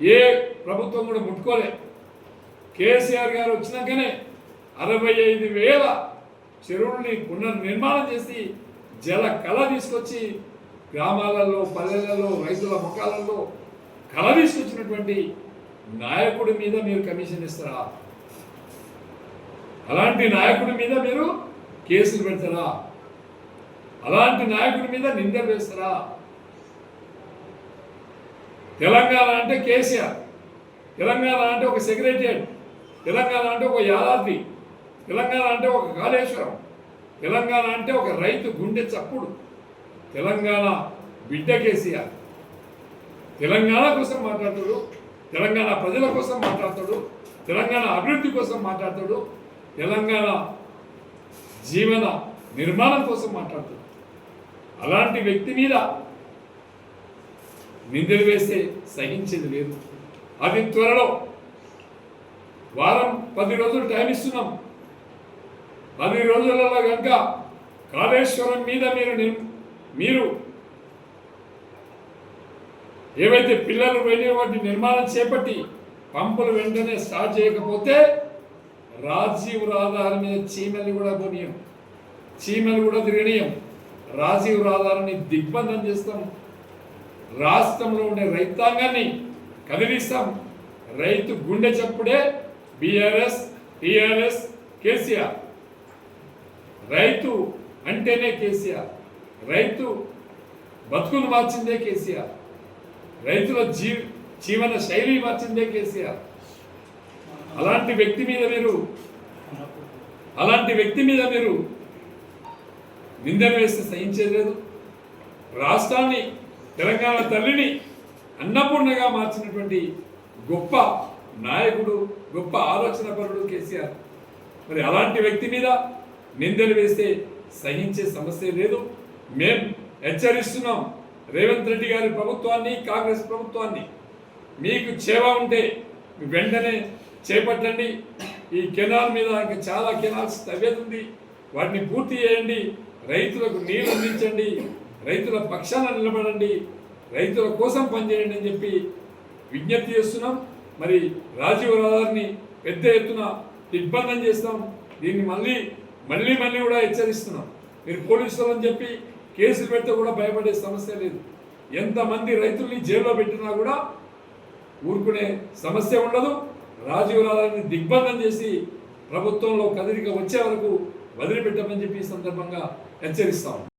ఏ ప్రభుత్వం కూడా ముట్టుకోలే. కేసీఆర్ గారు వచ్చినాకనే అరవై ఐదు వేల చెరువుల్ని పునర్నిర్మాణం చేసి జల కళ తీసుకొచ్చి గ్రామాలలో పల్లెలలో రైతుల ముఖాలలో కళ తీసుకొచ్చినటువంటి నాయకుడి మీద మీరు కమిషన్ ఇస్తారా అలాంటి నాయకుడి మీద మీరు కేసులు పెడతారా? అలాంటి నాయకుడి మీద నిందలు వేస్తారా? తెలంగాణ అంటే కేసీఆర్. తెలంగాణ అంటే ఒక సెక్రటరియట్. తెలంగాణ అంటే ఒక యాదాద్రి. తెలంగాణ అంటే ఒక కాళేశ్వరం. తెలంగాణ అంటే ఒక రైతు గుండె చప్పుడు. తెలంగాణ బిడ్డ కేసీఆర్. తెలంగాణ కోసం మాట్లాడతాడు. తెలంగాణ ప్రజల కోసం మాట్లాడతాడు. తెలంగాణ అభివృద్ధి కోసం మాట్లాడతాడు. తెలంగాణ జీవన నిర్మాణం కోసం మాట్లాడతాడు. అలాంటి వ్యక్తి మీద నిందలు వేస్తే సహించేది లేదు. అది త్వరలో వారం పది రోజులు టైం ఇస్తున్నాం. పది రోజులలో కనుక కాళేశ్వరం మీద మీరు మీరు ఏవైతే పిల్లలు వెళ్ళే వాటి నిర్మాణం చేపట్టి పంపులు వెంటనే స్టార్ట్ చేయకపోతే రాజీవ్ రహదారి మీద చీమలు కూడా కొనియం. చీమలు కూడా తిరగనీయం. రాజీవ్ రహదారిని దిగ్బంధం చేస్తాం. రాష్ట్రంలో ఉండే రైతాంగాన్ని కదిలిస్తాం. రైతు గుండె చప్పుడే బీఆర్ఎస్ టీఆర్ఎస్ కేసీఆర్. రైతు అంటేనే కేసీఆర్. రైతు బతుకులు మార్చిందే కేసీఆర్. రైతుల జీ జీవన శైలి మార్చిందే కేసీఆర్. అలాంటి వ్యక్తి మీద మీరు అలాంటి వ్యక్తి మీద మీరు నిందలు వేస్తే సహించేది లేదు. రాష్ట్రాన్ని తెలంగాణ తల్లిని అన్నపూర్ణగా మార్చినటువంటి గొప్ప నాయకుడు గొప్ప ఆలోచనపరుడు కేసీఆర్. మరి అలాంటి వ్యక్తి మీద నిందలు వేస్తే సహించే సమస్య లేదు. మేం హెచ్చరిస్తున్నాం రేవంత్ రెడ్డి గారి ప్రభుత్వాన్ని కాంగ్రెస్ ప్రభుత్వాన్ని. మీకు చేవ ఉంటే వెంటనే చేపట్టండి. ఈ కెనాల్ మీద ఇంకా చాలా కెనాల్స్ తవ్వేది వాటిని పూర్తి చేయండి. రైతులకు నీళ్ళు అందించండి. రైతుల పక్షాన నిలబడండి రైతుల కోసం పనిచేయండి అని చెప్పి విజ్ఞప్తి చేస్తున్నాం. మరి రాజీవ్ రహదారిని పెద్ద ఎత్తున దిగ్బంధం చేస్తాం. దీన్ని మళ్ళీ మళ్ళీ మళ్ళీ కూడా హెచ్చరిస్తున్నాం. మీరు పోలీసులు అని చెప్పి కేసులు పెడితే కూడా భయపడే సమస్య లేదు. ఎంతమంది రైతుల్ని జైల్లో పెట్టినా కూడా ఊరుకునే సమస్య ఉండదు. రాజీవ్ రహదారిని దిగ్బంధం చేసి ప్రభుత్వంలో కదలిక వచ్చే వరకు వదిలిపెట్టమని చెప్పి సందర్భంగా హెచ్చరిస్తాం.